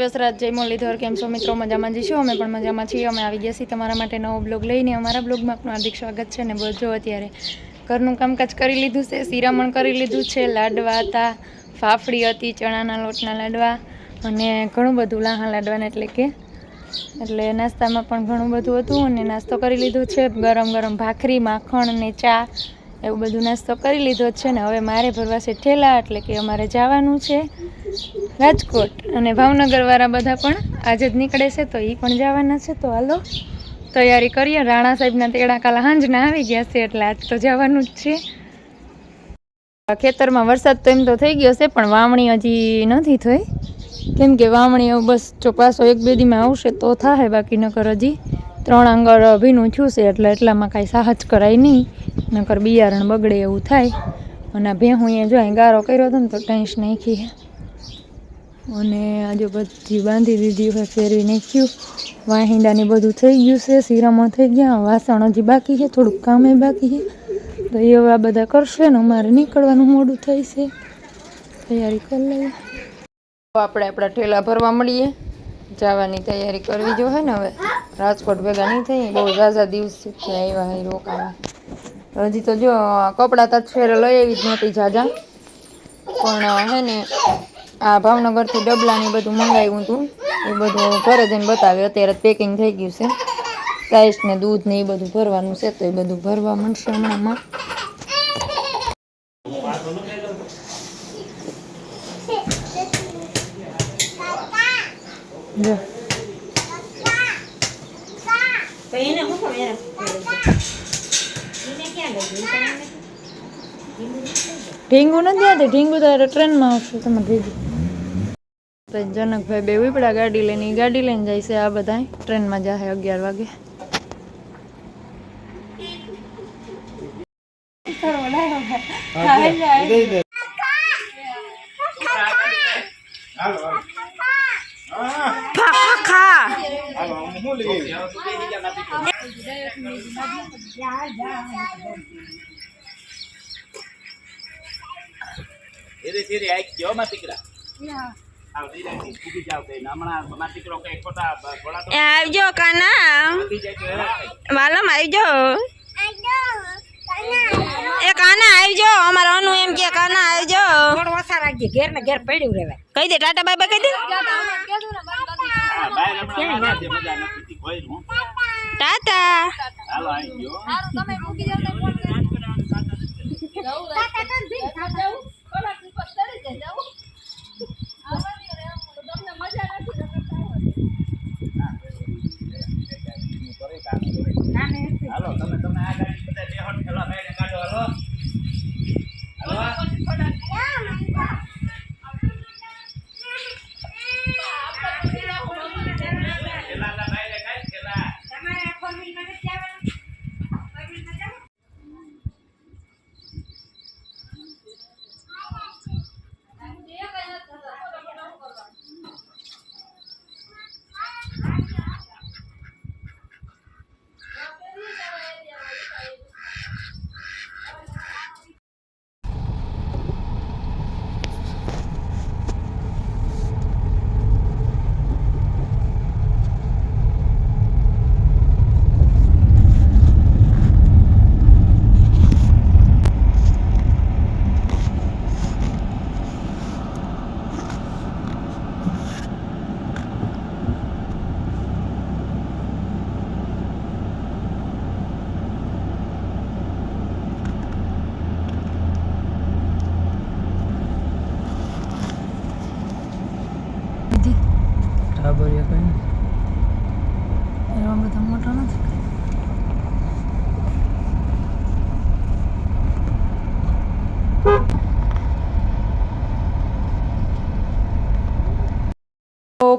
દિવસરાજ જય મુરલીધર કેમ છો મિત્રો? મજામાં જઈશું અમે પણ મજામાં છીએ. અમે આવી ગયા છીએ તમારા માટે નવો બ્લોગ લઈને. અમારા બ્લોગમાં આપનું હાર્દિક સ્વાગત છે ને જો અત્યારે ઘરનું કામકાજ કરી લીધું છે સિરામણ કરી લીધું છે, લાડવા હતા, ફાફડી હતી, ચણાના લોટના લાડવા અને ઘણું બધું લાહા લાડવાને એટલે કે એટલે નાસ્તામાં પણ ઘણું બધું હતું અને નાસ્તો કરી લીધો છે. ગરમ ગરમ ભાખરી, માખણ ને ચા એવું બધું નાસ્તો કરી લીધો છે ને હવે મારે ભરવા છે ઠેલા એટલે કે અમારે જવાનું છે. રાજકોટ અને ભાવનગરવાળા બધા પણ આજે જ નીકળે છે, તો એ પણ જવાના છે. તો હાલો, તૈયારી કરીએ. રાણા સાહેબના તેડા કાલા હાંજના આવી ગયા છે, એટલે આજ તો જવાનું જ છે. ખેતરમાં વરસાદ તો એમ તો થઈ ગયો છે, પણ વાવણી હજી નથી થઈ. કેમ કે વાવણી બસ જો પાછો એક બે દીમાં આવશે તો થાય બાકી નકર હજી ત્રણ આંગળ ભીનું થયું છે, એટલે એટલામાં કાંઈ સાહજ કરાય નહીં. નકર બિયારણ બગડે એવું થાય. અને ભેહું અહીંયા જો અહીં ગારો કર્યો હતો ને, તો ટેન્શ નાખી અને આજે બધી બાંધી દીધી હોય ફેરવી નાખ્યું. વાહિંદાને બધું થઈ ગયું છે સીરામાં થઈ ગયા, વાસણ હજી બાકી છે, થોડુંક કામે બાકી છે. તો એ હવે આ બધા કરશે ને અમારે નીકળવાનું મોડું થાય છે. તૈયારી કરી લઈએ. આપણે આપણા ઠેલા ભરવા મળીએ. જવાની તૈયારી કરવી જોઈએ ને હવે. રાજકોટ ભેગા નહીં થઈ બહુ ઝાઝા દિવસ છે આવ્યા હે, રોકાવા. હજી તો જો કપડાં તાજ ફેર લઈ આવી જ નહોતી ઝાઝા. પણ, હે ને આ ભાવનગરથી ડબલાની બધું મંગાવ્યું હતું. એ બધું ઘરે જઈને બતાવ્યું અત્યારે પેકિંગ થઈ ગયું છે. કાઈસ ને દૂધ ને એ બધું ભરવાનું છે, તો એ બધું ભરવા મળશે હમણાંમાં. એને ક્યાં ઢીંગુ નથી આવતી ઢીંગું તારે ટ્રેનમાં આવશે તમે ભેગી. જનકભાઈ બે ઉપડા ગાડી લઈને ગાડી લઈને જાય છે આ બધા ટ્રેનમાં જાય અગિયાર વાગે. ધીરે ધીરે આઈ ગયો માં દીકરા. આવજો કાના. વાલમ આવજો. એ કાના આવજો. અમારા અનુ એમ કે કાના આવજો. થોડો ઓછા રાખજે ઘેર ને ઘેર પડ્યું રહેવાય. કહી દે ટાટા બાય બાય કહી દે. ટાટા. હાલો આવી ગયો.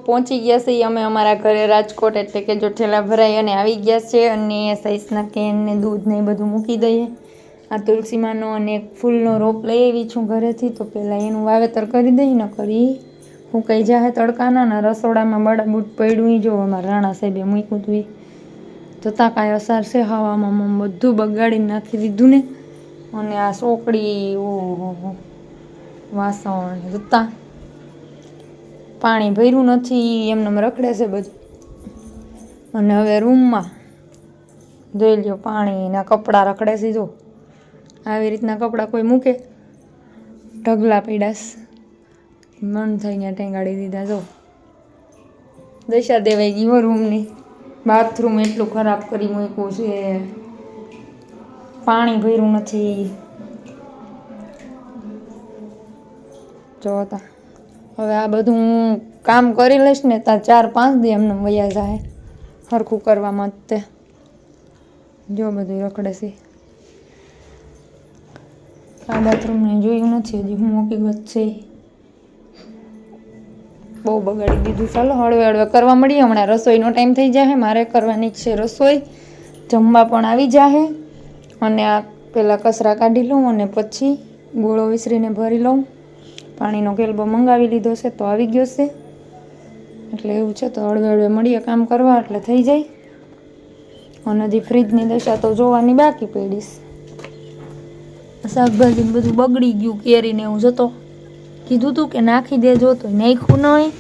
પહોંચી ગયા છીએ અમે અમારા ઘરે રાજકોટ એટલે કે જો ઠેલા ભરાઈ અને આવી ગયા છે અને સાઈઝના કેન ને દૂધ ને બધું મૂકી દઈએ. આ તુલસીમાંનો અને એક ફૂલનો રોપ લઈ આવી છું ઘરેથી. તો પહેલાં એનું વાવેતર કરી દઈ ન કરી હું કઈ જાહે તડકાના ને રસોડામાં બળા બૂટ પડ્યું જો અમારા રાણા સાહેબે મૂક્યું હતું જોતાં કાંઈ અસાર છે હવામાં બધું બગાડી નાખી દીધું ને. અને આ સોકડી, ઓહો, વાસણ, જોતાં પાણી ભર્યું નથી એમને રખડે છે બધું. અને હવે રૂમમાં જોઈ લ્યો, પાણીના કપડાં રખડે છે, જો. આવી રીતના કપડાં કોઈ મૂકે. ઢગલા પીડાશ મન થઈ ગયા ટેંગાડી દીધા, જો. દશા દેવાઈ ગયો રૂમની. બાથરૂમ એટલું ખરાબ કરી મૂક્યું છે. પાણી ભર્યું નથી. જો તા હવે આ બધું હું કામ કરી લઈશ ને ત્યાં ચાર પાંચ દી એમને વયા જાય. સરખું કરવામાં માટે જો બધું રખડે છે. આ બાથરૂમને જોયું નથી, હજી હું હકીકત છે. બહુ બગાડી દીધું. ચાલો, હળવે હળવે કરવા મળીએ. હમણાં રસોઈનો ટાઈમ થઈ જાય મારે કરવાની છે રસોઈ. જમવા પણ આવી જાહે. અને આ પહેલાં કચરા કાઢી લઉં અને પછી ગોળો વિસરીને ભરી લઉં. પાણીનો કેલબો મંગાવી લીધો છે તો આવી ગયો છે. એટલે એવું છે તો હળવે હળવે મળીએ કામ કરવા એટલે થઈ જાય. અને હજી ફ્રીજની દશા તો જોવાની બાકી પડીશ શાકભાજી બધું બગડી ગયું, કેરીને એવું જતો કીધું તું કે નાખી દેજો તો નાખ્યું નહીં.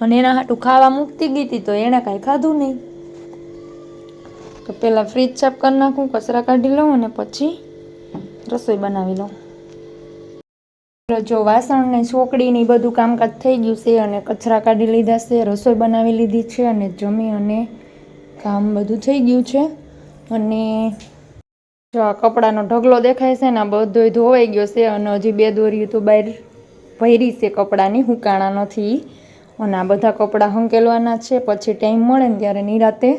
અને એના હાટું ખાવા મૂકતી ગઈ હતી તો એણે કાંઈ ખાધું નહીં. તો પહેલાં ફ્રીજ સાફ કરી નાખું, કચરા કાઢી લઉં અને પછી રસોઈ બનાવી લઉં. જો વાસણ ને ચોકડી ને બધું કામકાજ થઈ ગયું છે અને કચરા કાઢી લીધા છે, રસોઈ બનાવી લીધી છે અને જમી અને કામ બધું થઈ ગયું છે. અને જો આ કપડાનો ઢગલો દેખાય છે ને આ બધોય ધોવાઈ ગયો છે અને હજી બે દોરી તો બહાર ભરી છે કપડાની હુકાણા નથી. અને આ બધા કપડાં હંકેલવાના છે, પછી ટાઈમ મળે ને ત્યારે નિરાતે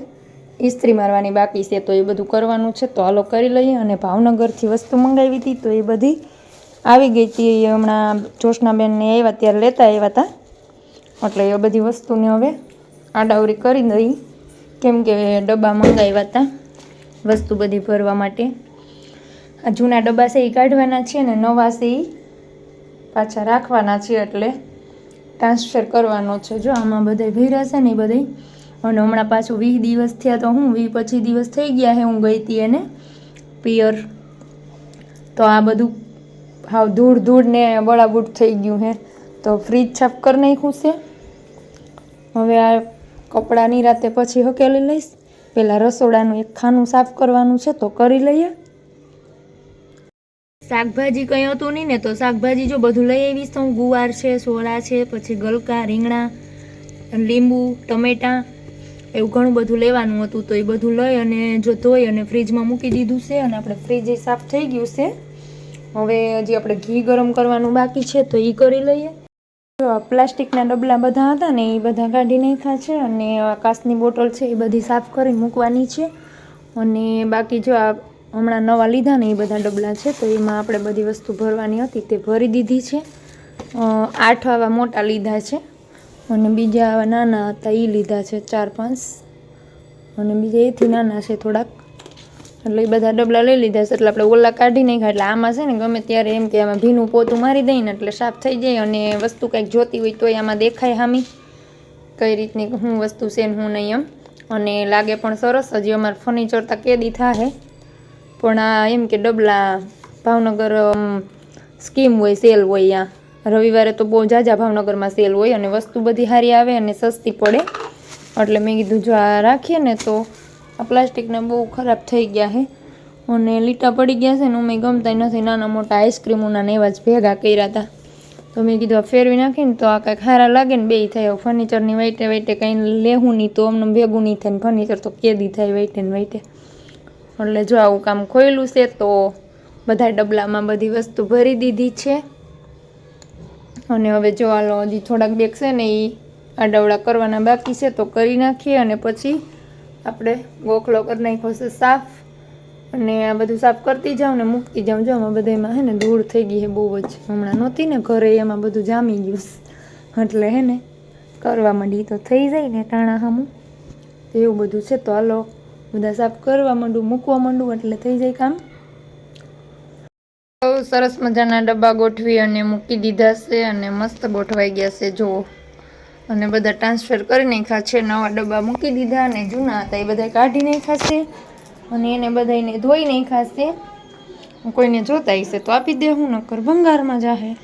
ઇસ્ત્રી મારવાની બાકી છે, તો એ બધું કરવાનું છે. તો હાલો કરી લઈએ અને ભાવનગરથી વસ્તુ મંગાવી હતી, તો એ બધી આવી ગઈ હતી હમણાં જોશનાબેનને આવ્યા ત્યારે લેતા આવ્યા હતા. એટલે એ બધી વસ્તુને હવે આડાવરી કરી દઈ. કેમ કે ડબ્બા મંગાવ્યા હતા, વસ્તુ બધી ભરવા માટે. આ જૂના ડબ્બા છે એ કાઢવાના છે ને નવા છે એ પાછા રાખવાના છે એટલે ટ્રાન્સફર કરવાનો છે. જો આમાં બધા ભર્યા છે ને એ બધા અને હમણાં પાછું વીસ દિવસ થયા તો હું, વીસ પચીસ દિવસ થઈ ગયા હે હું ગઈ હતી એને પિયર. તો આ બધું હાવ ધૂળ ધૂળ ને બળાબૂટ થઈ ગયું હે. તો ફ્રીજ સાફ કરી નાખ્યું છે. હવે આ કપડાની રાતે પછી હકેલી લઈશ. પહેલાં રસોડાનું એક ખાનું સાફ કરવાનું છે તો કરી લઈએ. શાકભાજી કંઈ હતું નહીં ને તો શાકભાજી જો બધું લઈ આવીશ તો હું ગુવાર છે, સોળા છે, પછી ગલકા, રીંગણા લીંબુ, ટમેટાં એવું ઘણું બધું લેવાનું હતું તો એ બધું લઈ અને જો ધોઈ અને ફ્રીજમાં મૂકી દીધું છે અને આપણે ફ્રીજ સાફ થઈ ગયું છે. હવે હજી આપણે ઘી ગરમ કરવાનું બાકી છે, તો એ કરી લઈએ. પ્લાસ્ટિકના ડબલા બધા હતા ને એ બધા કાઢી નાખ્યા છે અને કાચની બોટલ છે એ બધી સાફ કરી મૂકવાની છે. અને બાકી જો આ હમણાં નવા લીધા ને એ બધા ડબલા છે, તો એમાં આપણે બધી વસ્તુ ભરવાની હતી, તે ભરી દીધી છે. આઠ આવા મોટા લીધા છે અને બીજા નાના હતા એ લીધા છે ચાર પાંચ. અને બીજા એથી નાના છે થોડાક. એટલે એ બધા ડબલા લઈ લીધા છે. એટલે આપણે ઓલા કાઢી નાખ્યા. એટલે આમાં છે ને ગમે ત્યારે એમ કે આમાં ભીનું પોતું મારી દઈએ ને એટલે સાફ થઈ જાય અને વસ્તુ કંઈક જોતી હોય તોય આમાં દેખાય હામી. કઈ રીતની શું વસ્તુ છે ને હું નહીં એમ. અને લાગે પણ સરસ, હજી અમારે ફર્નિચર તો કેદી થાહે. પણ આ એમ કે ડબલા ભાવનગર સ્કીમ હોય સેલ હોય ત્યાં રવિવારે તો બહુ જાજા ભાવનગરમાં સેલ હોય અને વસ્તુ બધી સારી આવે અને સસ્તી પડે. એટલે મેં કીધું જો આ રાખીએ ને તો આ પ્લાસ્ટિકને બહુ ખરાબ થઈ ગયા છે અને લીટા પડી ગયા છે ને અમે ગમતા નથી. નાના મોટા આઈસ્ક્રીમોના ને એવા જ ભેગા કર્યા હતા. તો મેં કીધું ફેરવી નાખીને તો આ કાંઈક સારા લાગે ને બે થાય. ફર્નિચરની વાઈટે વાઈટે કંઈ લેવું નહીં તો અમને ભેગું નહીં થાય ને ફર્નિચર તો કેદી થાય વાઈટે ને વાઈટે એટલે જો આવું કામ ખોયેલું છે તો બધા ડબલામાં બધી વસ્તુ ભરી દીધી છે. અને હવે જો હાલો હજી થોડાક બેગ છે ને એ આડાવડા કરવાના બાકી છે તો કરી નાખીએ અને પછી આપણે ગોખલો કરી નાખ્યો છે, સાફ. અને આ બધું સાફ કરતી જાઉં ને મૂકતી જાઉં. જો આમાં બધામાં હે ને ધૂળ થઈ ગઈ છે બહુ જ. હમણાં નહોતી ને ઘરે એમાં બધું જામી ગયું એટલે હે ને કરવા માંડી તો થઈ જાય ને ટાણા હામું. એવું બધું છે તો હાલો, બધા સાફ કરવા માંડું, મૂકવા માંડું એટલે થઈ જાય કામ. સરસ મજાના ડબ્બા ગોઠવી અને મૂકી દીધા છે અને મસ્ત ગોઠવાઈ ગયા છે, જુઓ. અને બધા ટ્રાન્સફર કરી નાખ્યા છે, નવા ડબ્બા મૂકી દીધા અને જૂના હતા, એ બધા કાઢી નાખ્યા છે. અને એને બધાને ધોઈ નાખ્યા છે. કોઈને જોતા હશે તો આપી દે હું, નકર ભંગારમાં જાહે.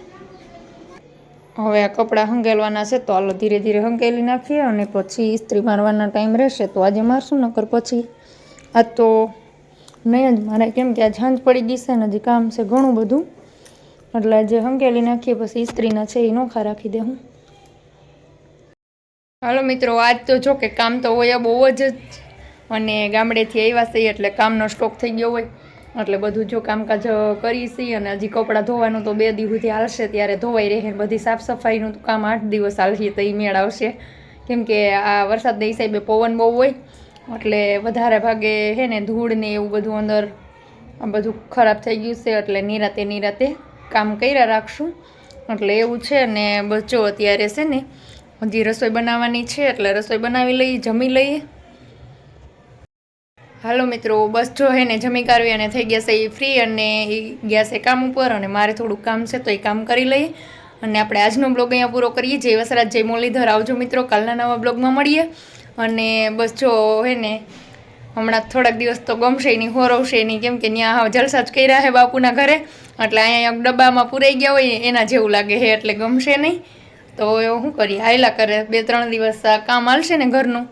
હવે આ કપડાં હંગેલવાના છે તો હાલો ધીરે ધીરે હંગેલી નાખીએ અને પછી ઇસ્ત્રી મારવાના ટાઈમ રહેશે તો આજે મારશું, નકર પછી. આ તો નહીં જ, મારે કેમ કે આ ઝાંજ પડી ગઈ છે ને હજી કામ છે ઘણું બધું. એટલે આજે હંગેલી નાખીએ, પછી ઇસ્ત્રીના છે એ નોખા રાખી દે હું. હાલો મિત્રો, આજ તો જો કે કામ તો હોય બહુ જ અને ગામડેથી આવ્યા છીએ એટલે કામનો સ્ટોક થઈ ગયો હોય. એટલે બધું જો કામકાજ કરી છીએ અને હજી કપડાં ધોવાનું તો બે દિવસ સુધી હાલશે, ત્યારે ધોવાઈ રહે બધી સાફ સફાઈનું કામ આઠ દિવસ હાલશે તો એ મેળ આવશે. કેમ કે આ વરસાદના હિસાબે પવન બહુ હોય, એટલે વધારે ભાગે હે ને ધૂળ ને એવું બધું અંદર બધું ખરાબ થઈ ગયું છે, એટલે નિરાતે નિરાતે કામ કર્યા રાખશું. એટલે એવું છે ને બચો અત્યારે છે ને હજી રસોઈ બનાવવાની છે, એટલે રસોઈ બનાવી લઈએ, જમી લઈએ. હાલો મિત્રો, બસ જો હે ને જમી કાઢવી અને થઈ ગયા છે એ ફ્રી અને એ ગયા છે કામ ઉપર અને મારે થોડુંક કામ છે તો એ કામ કરી લઈએ. અને આપણે આજનો બ્લોગ અહીંયા પૂરો કરીએ. જય વસરાજ, જય મુરલીધર. આવજો મિત્રો, કાલના નવા બ્લોગમાં મળીએ. અને બસ જો હે ને, હમણાં થોડાક દિવસ તો ગમશે નહીં હોરવશે નહીં. કેમ કે ત્યાં જલસા જ કર્યા છે બાપુના ઘરે. એટલે અહીંયા ડબ્બામાં પૂરાઈ ગયા હોય, એના જેવું લાગે છે એટલે ગમશે નહીં. તો એવું શું કરીએ? હાયલા કરે. બે, ત્રણ દિવસ કામ હાલશે ને ઘરનું.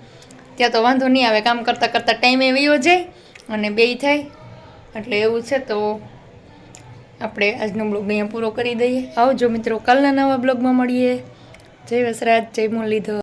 ત્યાં તો વાંધો નહીં આવે. કામ કરતાં કરતાં ટાઈમે વયો જાય અને બેય થાય. એટલે એવું છે તો આપણે આજનો બ્લોગ અહીંયા પૂરો કરી દઈએ. આવજો મિત્રો, કાલના નવા બ્લોગમાં મળીએ. જય વસરાજ, જય મુરલીધર.